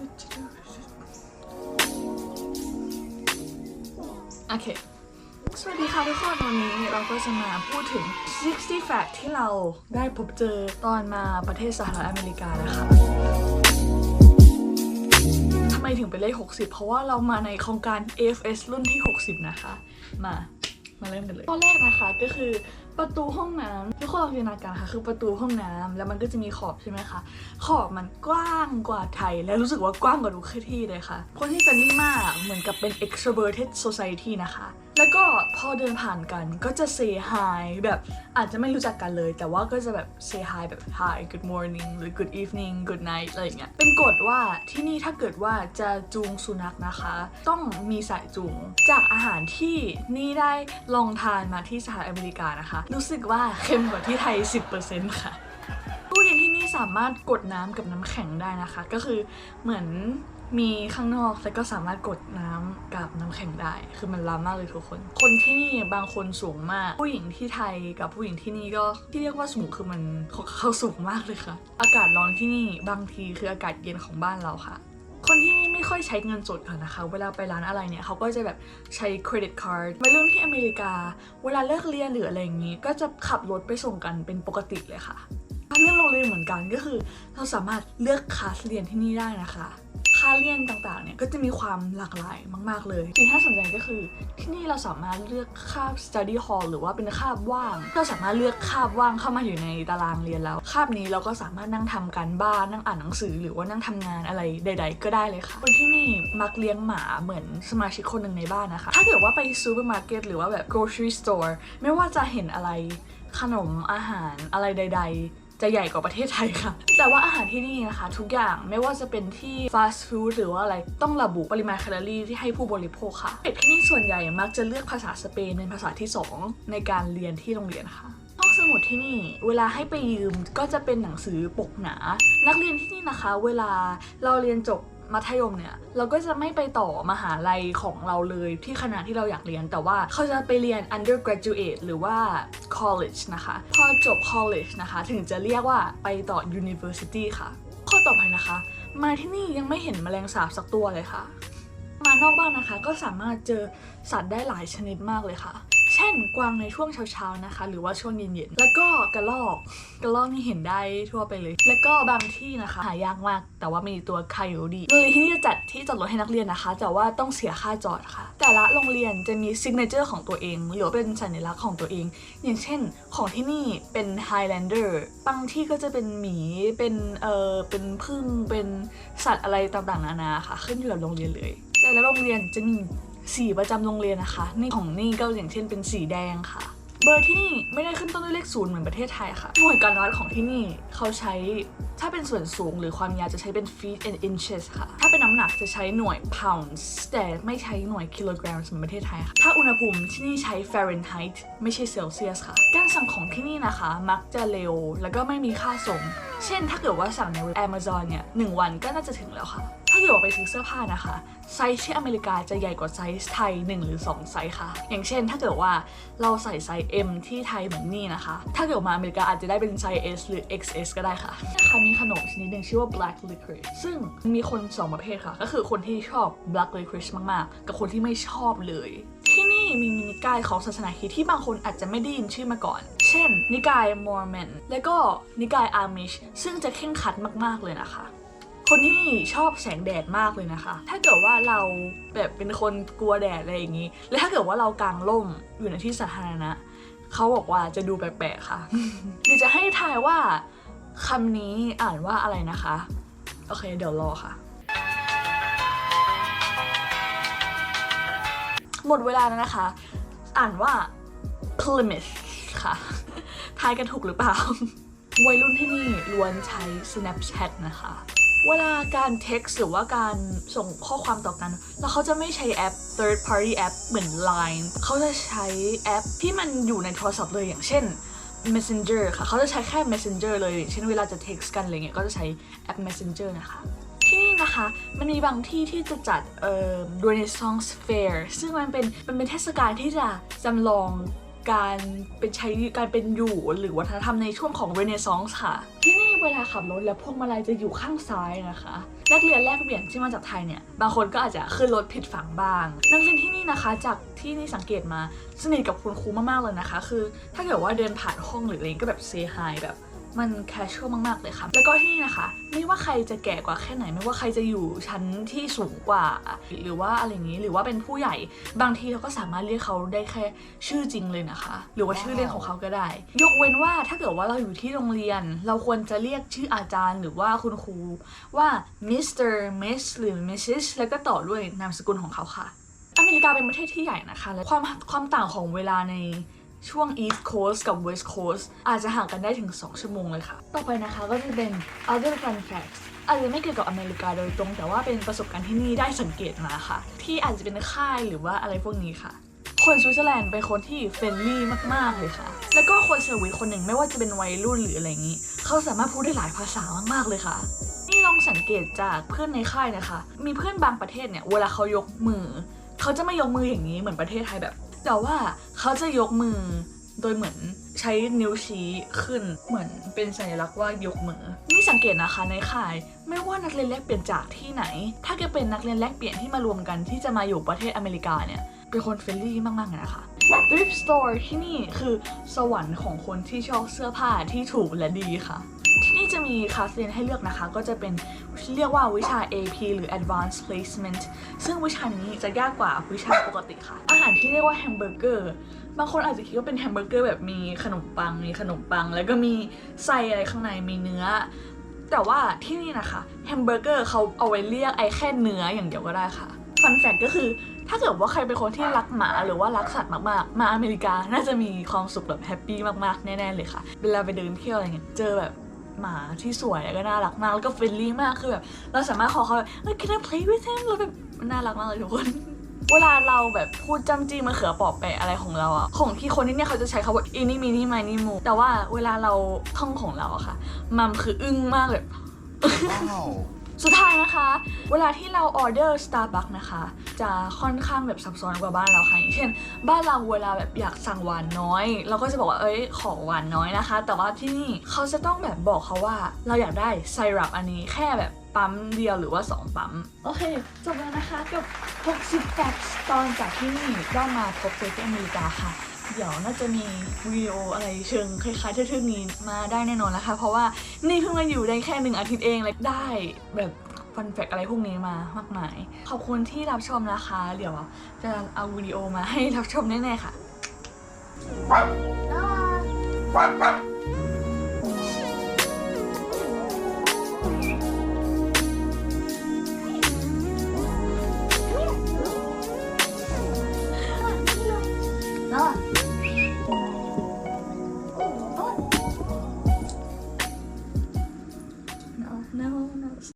โอเค สวัสดีค่ะทุกคนวันนี้เราก็จะมาพูดถึง 60 fact ที่เราได้พบเจอตอนมาประเทศสหรัฐอเมริกานะคะทำไมถึงเป็นเลข 60 เพราะว่าเรามาในโครงการ AFS รุ่นที่ 60 นะคะ มามาเริ่มกันเลยข้อแรกนะคะก็คือ ประตูห้องน้ำทุกคนลองจินตนาการค่ะ คือประตูห้องน้ำแล้วมันก็จะมีขอบใช่ไหมคะ ขอบมันกว้างกว่าไทย และรู้สึกว่ากว้างกว่าทุกที่เลยค่ะ คนที่เป็นนี่มากเหมือนกับเป็น extroverted society นะคะ แล้วก็พอเดินผ่านกันก็จะ say hi แบบอาจจะไม่รู้จักกันเลย แต่ว่าก็จะแบบ say hi แบบ hi good morning หรือ good evening good night อะไรอย่างเงี้ยเป็นกฎว่าที่นี่ถ้าเกิดว่าจะจูงสุนัขนะคะ ต้องมีสายจูง จากอาหารที่นี่ได้ลองทานมาที่สหรัฐอเมริกานะคะ รู้สึกว่าเค็มกว่าที่ไทย 10%ค่ะตู้เย็นที่นี่สามารถกดน้ำกับน้ำแข็งได้นะคะ ก็คือเหมือน มีข้างนอกแล้วก็สามารถกดน้ำกับน้ำแข็งได้ คือมันล้ำมากเลยทุกคน คนที่นี่บางคนสูงมาก ผู้หญิงที่ไทยกับผู้หญิงที่นี่ก็ที่เรียกว่าสูงคือมันเขาเขาสูงมากเลยค่ะ อากาศร้อนที่นี่บางทีคืออากาศเย็นของบ้านเราค่ะคนที่นี่ไม่ค่อยใช้เงินสดค่ะนะคะ เวลาไปร้านอะไรเนี่ยเขาก็จะแบบใช้เครดิตการ์ดวัยรุ่นที่อเมริกา เวลาเลิกเรียนหรืออะไรอย่างนี้ ก็จะขับรถไปส่งกันเป็นปกติเลยค่ะ เรื่องโรงเรียนเหมือนกันก็คือ เราสามารถเลือกคลาสเรียนที่นี่ได้นะคะ เรียนต่างๆเนี่ยก็จะมีความหลากหลายมาก ๆ เลยสิ่งที่น่าสนใจก็คือที่นี่เราสามารถเลือกคาบ study hall หรือว่าเป็นคาบว่าง เราสามารถเลือกคาบว่างเข้ามาอยู่ในตารางเรียนแล้ว คาบนี้เราก็สามารถนั่งทำการบ้านนั่งอ่านหนังสือ หรือว่านั่งทำงานอะไรใด ๆ ก็ได้เลยค่ะคนที่นี่มักเลี้ยงหมาเหมือนสมาชิกคนหนึ่งในบ้านนะคะ ถ้าเกิดว่าไปซูเปอร์มาร์เก็ตหรือว่าแบบ grocery store ไม่ว่าจะเห็นอะไรขนมอาหารอะไรใดๆ จะใหญ่กว่าประเทศไทยค่ะ แต่ว่าอาหารที่นี่นะคะ ทุกอย่างไม่ว่าจะเป็นที่ฟาสต์ฟู้ดหรือว่าอะไรต้องระบุปริมาณแคลอรี่ที่ให้ผู้บริโภคค่ะเด็กที่นี่ส่วนใหญ่มักจะเลือกภาษาสเปนเป็นภาษาที่ 2 ในการเรียนที่โรงเรียนค่ะห้องสมุดที่นี่เวลาให้ไปยืมก็จะเป็นหนังสือปกหนา นักเรียนที่นี่นะคะ เวลาเราเรียนจบ มัธยมเนี่ยเราก็จะไม่ไปต่อมหาลัยของเราเลยที่คณะที่เราอยากเรียน แต่ว่าเขาจะไปเรียน undergraduate หรือว่า college นะคะ พอจบ college นะคะ ถึงจะเรียกว่าไปต่อ university ค่ะ ข้อต่อไปนะคะ มาที่นี่ยังไม่เห็นแมลงสาบสักตัวเลยค่ะ มานอกบ้านนะคะก็สามารถเจอสัตว์ได้หลายชนิดมากเลยค่ะ ช่นกวางในช่วงเช้าๆนะคะ หรือว่าช่วงเย็นๆแล้วก็กระรอกกระรอกนี่เห็นได้ทั่วไปเลย แล้วก็บางที่นะคะ หายากมาก แต่ว่ามีตัวไคโอดีโรงเรียนที่นี่จะจัดที่จอดรถให้นักเรียนนะคะ แต่ว่าต้องเสียค่าจอดค่ะ แต่ละโรงเรียนจะมีซิกเนเจอร์ของตัวเอง หรือเป็นสัญลักษณ์ของตัวเอง อย่างเช่น ของที่นี่เป็น Highlander บางที่ก็จะเป็นหมีเป็นเอ่อเป็นพึ่งเป็นสัตว์อะไรต่างๆนานาค่ะ ขึ้นอยู่กับโรงเรียนเลย แต่ละโรงเรียนจะมี สีประจำโรงเรียนนะคะ นี่ของนี่ก็อย่างเช่นเป็นสีแดงค่ะ เบอร์ที่นี่ไม่ได้ขึ้นต้นด้วยเลขศูนย์เหมือนประเทศไทยค่ะ หน่วยการวัดของที่นี่เขาใช้ถ้าเป็นส่วนสูงหรือความยาวจะใช้เป็น feet and inches ค่ะ ถ้าเป็นน้ำหนักจะใช้หน่วย pounds แต่ไม่ใช้หน่วย kilograms เหมือนประเทศไทยค่ะ ถ้าอุณหภูมิที่นี่ใช้ Fahrenheit ไม่ใช่เซลเซียสค่ะ การสั่งของที่นี่นะคะ มักจะเร็วแล้วก็ไม่มีค่าส่ง เช่นถ้าเกิดว่าสั่งใน Amazon เนี่ยหนึ่งวันก็น่าจะถึงแล้วค่ะาเกิดว่าไปซื้อเสื้อผ้านะคะไซส์ที่อเมริกาจะใหญ่กว่าไซส์ไทย 1 หรือ 2 ไซส์ค่ะ อย่างเช่น ถ้าเกิดว่าเราใส่ไซส์ M ที่ไทยเหมือนนี่นะคะ ถ้าเกิดมาอเมริกาอาจจะได้เป็นไซส์ S หรือ XS ก็ได้ค่ะนะคะมีขนมชนิดหนึ่งชื่อว่า black licorice ซึ่งมีคนสองประเภทค่ะ ก็คือคนที่ชอบ black licorice มาก ๆ กับคนที่ไม่ชอบเลย ที่นี่มีนิกายของศาสนาคริสต์ที่บางคนอาจจะไม่ได้ยินชื่อมาก่อน เช่น นิกายมอร์แมนและก็นิกายอาร์มิชซึ่งจะเข่งครัดมาก ๆ เลยนะคะ คนที่นี่ชอบแสงแดดมากเลยนะคะ ถ้าเกิดว่าเราแบบเป็นคนกลัวแดดอะไรอย่างนี้ และถ้าเกิดว่าเรากางร่มอยู่ในที่สาธารณะเขาบอกว่าจะดูแปลกๆค่ะเดี๋ยวจะให้ทายว่าคำนี้อ่านว่าอะไรนะคะ โอเค เดี๋ยวรอค่ะ หมดเวลาแล้วนะคะ อ่านว่า Plymouth ค่ะ ทายกันถูกหรือเปล่า วัยรุ่นที่นี่ล้วนใช้ Snapchat นะคะ เวลาการ text หรือว่าการส่งข้อความต่อกัน แล้วเขาจะไม่ใช้แอป third party app เหมือน Line เขาจะใช้แอปที่มันอยู่ในโทรศัพท์เลยอย่างเช่น Messenger ค่ะ เขาจะใช้แค่ Messenger เลย เช่นเวลาจะ text กันอะไรเงี้ย ก็จะใช้แอป Messenger นะคะ ที่นี่นะคะ มันมีบางที่ที่จะจัดเอ่อ Renaissance Fair ซึ่งมันเป็น มันเป็นเทศกาลที่จะจำลองการเป็นใช้การเป็นอยู่หรือวัฒนธรรมในช่วงของ Renaissance ค่ะ ที่นี่ เวลาขับรถแล้วพวงมาลัยจะอยู่ข้างซ้ายนะคะ นักเรียนแลกเปลี่ยนที่มาจากไทยเนี่ยบางคนก็อาจจะขึ้นรถผิดฝั่งบ้าง นักเรียนที่นี่นะคะ จากที่นี่สังเกตมาสนิทกับคุณครูมากๆเลยนะคะ คือ ถ้าเกิดว่าเดินผ่านห้องหรืออะไรก็แบบเซฮายแบบ มันแคชชวลมาก ๆ เลยค่ะ แล้วก็ที่นี่นะคะ ไม่ว่าใครจะแก่กว่าแค่ไหน ไม่ว่าใครจะอยู่ชั้นที่สูงกว่า หรือว่าอะไรอย่างนี้ หรือว่าเป็นผู้ใหญ่ บางทีเราก็สามารถเรียกเขาได้แค่ชื่อจริงเลยนะคะ หรือว่าชื่อเล่นของเขาก็ได้ ยกเว้นว่าถ้าเกิดว่าเราอยู่ที่โรงเรียน เราควรจะเรียกชื่ออาจารย์ หรือว่าคุณครูว่า Mr. Miss หรือ Mrs. แล้วก็ต่อด้วยนามสกุลของเขาค่ะ อเมริกาเป็นประเทศที่ใหญ่นะคะ และความความต่างของเวลาใน ช่วง East Coast กับ West Coast อาจจะห่างกันได้ถึง 2 ชั่วโมงเลยค่ะ ต่อไปนะคะก็จะเป็น other fun facts อาจจะไม่เกี่ยวกับอเมริกาโดยตรง แต่ว่าเป็นประสบการณ์ที่นี่ได้สังเกตมาค่ะ ที่อาจจะเป็นค่ายหรือว่าอะไรพวกนี้ค่ะ คนสวิตเซอร์แลนด์เป็นคนที่เฟรนลี่มาก ๆ เลยค่ะ แล้วก็คนสวิตคนหนึ่งไม่ว่าจะเป็นวัยรุ่นหรืออะไรอย่างนี้ เขาสามารถพูดได้หลายภาษามาก ๆ เลยค่ะนี่ลองสังเกตจากเพื่อนในค่ายนะคะ มีเพื่อนบางประเทศเนี่ยเวลาเขายกมือ เขาจะไม่ยกมืออย่างนี้เหมือนประเทศไทยแบบ แต่ว่าเขาจะยกมือโดยเหมือนใช้นิ้วชี้ขึ้นเหมือนเป็นสัญลักษณ์ว่ายกมือ นี่สังเกตนะคะในค่าย ไม่ว่านักเรียนแลกเปลี่ยนจากที่ไหน ถ้าเกิดเป็นนักเรียนแลกเปลี่ยนที่มารวมกันที่จะมาอยู่ประเทศอเมริกาเนี่ย เป็นคนเฟรนลี่มากๆนะคะ thrift store ที่นี่คือสวรรค์ของคนที่ชอบเสื้อผ้าที่ถูกและดีค่ะ ที่นี่จะมีคลาสเรียนให้เลือกนะคะ ก็จะเป็น เรียกว่าวิชา AP หรือ Advanced Placement ซึ่งวิชานี้จะยากกว่าวิชาปกติค่ะ อาหารที่เรียกว่าแฮมเบอร์เกอร์บางคนอาจจะคิดว่าเป็นแฮมเบอร์เกอร์แบบมีขนมปัง มีขนมปัง แล้วก็มีไส้อะไรข้างในมีเนื้อ แต่ว่าที่นี่นะคะแฮมเบอร์เกอร์เขาเอาไว้เรียกไอ้แค่เนื้ออย่างเดียวก็ได้ค่ะฟันแฟกก็คือถ้าเกิดว่าใครเป็นคนที่รักหมาหรือว่ารักสัตว์มากๆ มาอเมริกาน่าจะมีความสุขแบบแฮปปี้มากๆ แน่ ๆ เลยค่ะ เวลาไปเดินเที่ยวอะไรเงี้ยเจอแบบ หมาที่สวยแล้วก็น่ารักมากแล้วก็เฟรนลี่มากคือแบบเราสามารถขอเขาแบบ can I play with him แล้วแบบน่ารักมากเลยทุกคนเวลาเราแบบพูดจำจี้มาเขือปอบแปะอะไรของเราอะของที่คนที่เนี่ยเขาจะใช้คำว่าอินี่มีนี่มานี่มูแต่ว่าเวลาเราท่องของเราอะค่ะ มัมคืออึ้งมากเลย Wow. สุดท้ายนะคะ เวลาที่เราออเดอร์ Starbucks นะคะ จะค่อนข้างแบบซับซ้อนกว่าบ้านเราค่ะอย่างเช่น บ้านเราเวลาแบบอยากสั่งหวานน้อย เราก็จะบอกว่าเอ้ยขอหวานน้อยนะคะ แต่ว่าที่นี่เขาจะต้องแบบบอกเขาว่า เราอยากได้ไซรัปอันนี้แค่แบบปั๊มเดียวหรือว่า 2 ปั๊ม โอเค จบแล้วนะคะ กับ60 facts ตอนจากที่นี่ได้มาพบเจอที่อเมริกาค่ะ เดี๋ยวน่าจะมีวิดีโออะไรเชิงคล้ายๆเทื่อๆนี้มาได้แน่นอนนะคะ เพราะว่านี่เพิ่งมาอยู่ได้แค่หนึ่งอาทิตย์เองเลยได้แบบฟันแฟกอะไรพวกนี้มามากมาย ขอบคุณที่รับชมนะคะ เดี๋ยวจะเอาวิดีโอมาให้รับชมแน่ๆค่ะ